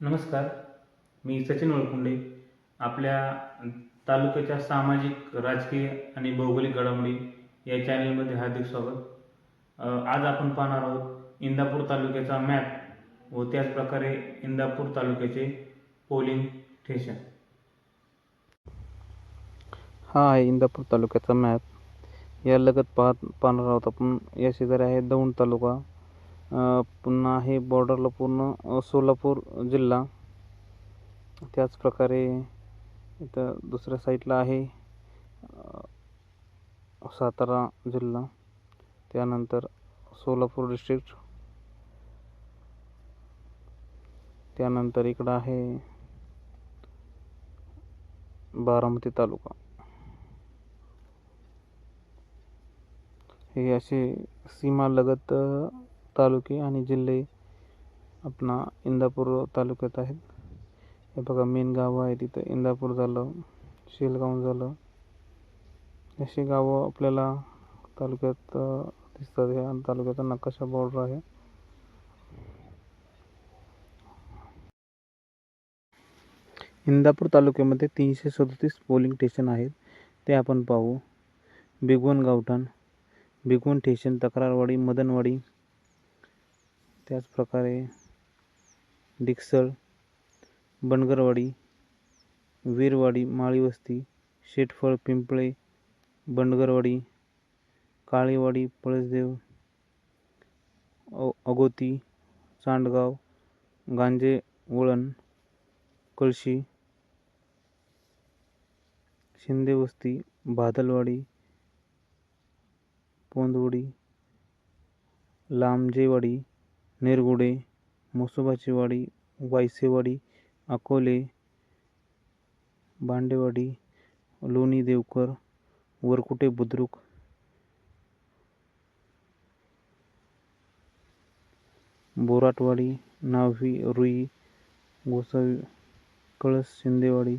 नमस्कार. मी सचिन वळकुंडे आपल्या तालुक्याच्या सामाजिक राजकीय आणि भौगोलिक घडामोडी या चॅनलमध्ये हार्दिक स्वागत. आज आपण पाहणार आहोत इंदापूर तालुक्याचा मॅप व त्याचप्रकारे इंदापूर तालुक्याचे पोलिंग स्टेशन हा आहे इंदापूर तालुक्याचा मॅप या लगत पाहत पाहणार आहोत आपण. या शेजारी आहे दौंड तालुका. पुन्हा आहे बॉर्डरला पूर्ण सोलापूर जिल्हा. त्याच प्रकारे इथं दुसऱ्या साईडला आहे सातारा जिल्हा. त्यानंतर सोलापूर डिस्ट्रिक्ट त्यानंतर इकडं आहे बारामती तालुका. हे असे सीमालगत तालुके आणि जिल्हे आपणा इंदापूर तालुक्यात आहेत. हे बघा मेन गावं आहे तिथं. इंदापूर झालं शेलगाव झालं. अशी गावं आपल्याला तालुक्यात दिसतात. या तालुक्याचा नकाशा बॉर्डर आहे. इंदापूर तालुक्यामध्ये तीनशे सदतीस पोलिंग स्टेशन आहेत. ते आपण पाहू. बिगवण गावठाण बिगवण स्टेशन तक्रारवाडी मदनवाडी त्याचप्रकारे डिकसळ बनगरवाडी वीरवाडी माळीवस्ती शेटफळ पिंपळे बंडगरवाडी काळेवाडी पळसदेव अ अगोती सांडगाव गांजे वळण कळशी शिंदेवस्ती भादलवाडी पोंदवडी लांबजेवाडी निरगुडे म्हसोबाची वाडी वायसेवाडी अकोले भांडेवाडी लोणी देवकर वरकुटे बुद्रुक बोराटवाडी नाव्ही रुई गोसावी कळस शिंदेवाडी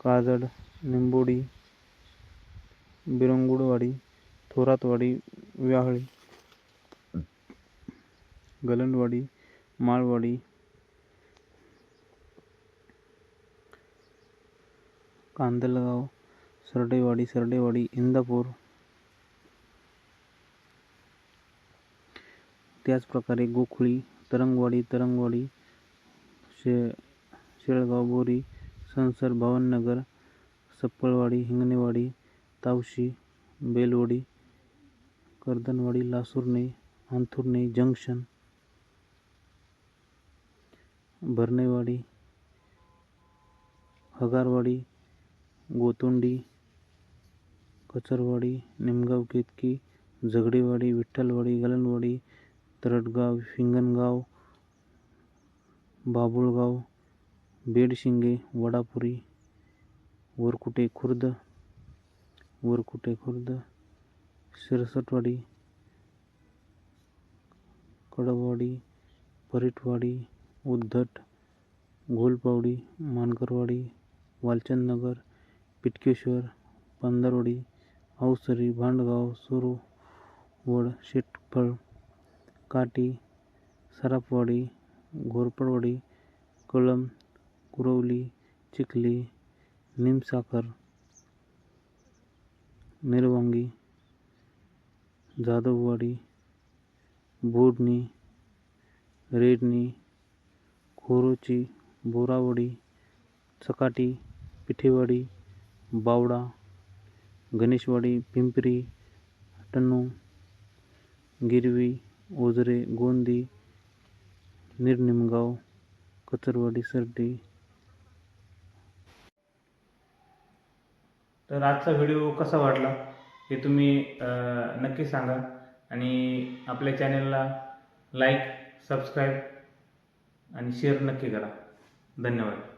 काजड निंबोडी बिरंगुडवाडी थोरातवाडी व्याहळी. गलनवाडी माळवाडी कांदलगाव सरडेवाडी सरडेवाडी इंदापूर. त्याचप्रकारे गोखळी तरंगवाडी तरंगवाडी शे शेळगाव बोरी संसर भावननगर सप्पळवाडी हिंगणेवाडी तावशी बेलवडी कर्दनवाडी लासुर्णे अंथुर्णे जंक्शन. भरणेवाडी हगारवाडी गोतोंडी कचरवाडी निमगाव केतकी झगडेवाडी विठ्ठलवाडी गलनवाडी तरटगाव हिंगणगाव बाबुळगाव बेडशिंगे वडापुरी वरकुटे खुर्द वरकुटे खुर्द शिरसटवाडी कडवाडी परिटवाडी उद्धट घोलपावडी, मानकरवाडी, वालचंदनगर, पिटकेश्वर, पंधरवाडी अवसरी भांडगाव सुरवड शेटफळ, काटी, सराफवाडी, घोरपडवाडी कळम कुरवली, चिखली, निमसाखर, निरवांगी, जाधववाडी, बोडणी, रेडणी खोरोची बोरावडी चकाटी पिठेवाडी बावडा गणेशवाडी पिंपरी टन्नू गिरवी ओझरे गोंदी निरनिमगाव कचरवाडी सरडी. तर आजचा व्हिडिओ कसा वाटला हे तुम्ही नक्की सांगा आणि आपल्या चॅनलला लाईक सबस्क्राईब आणि शेअर नक्की करा. धन्यवाद.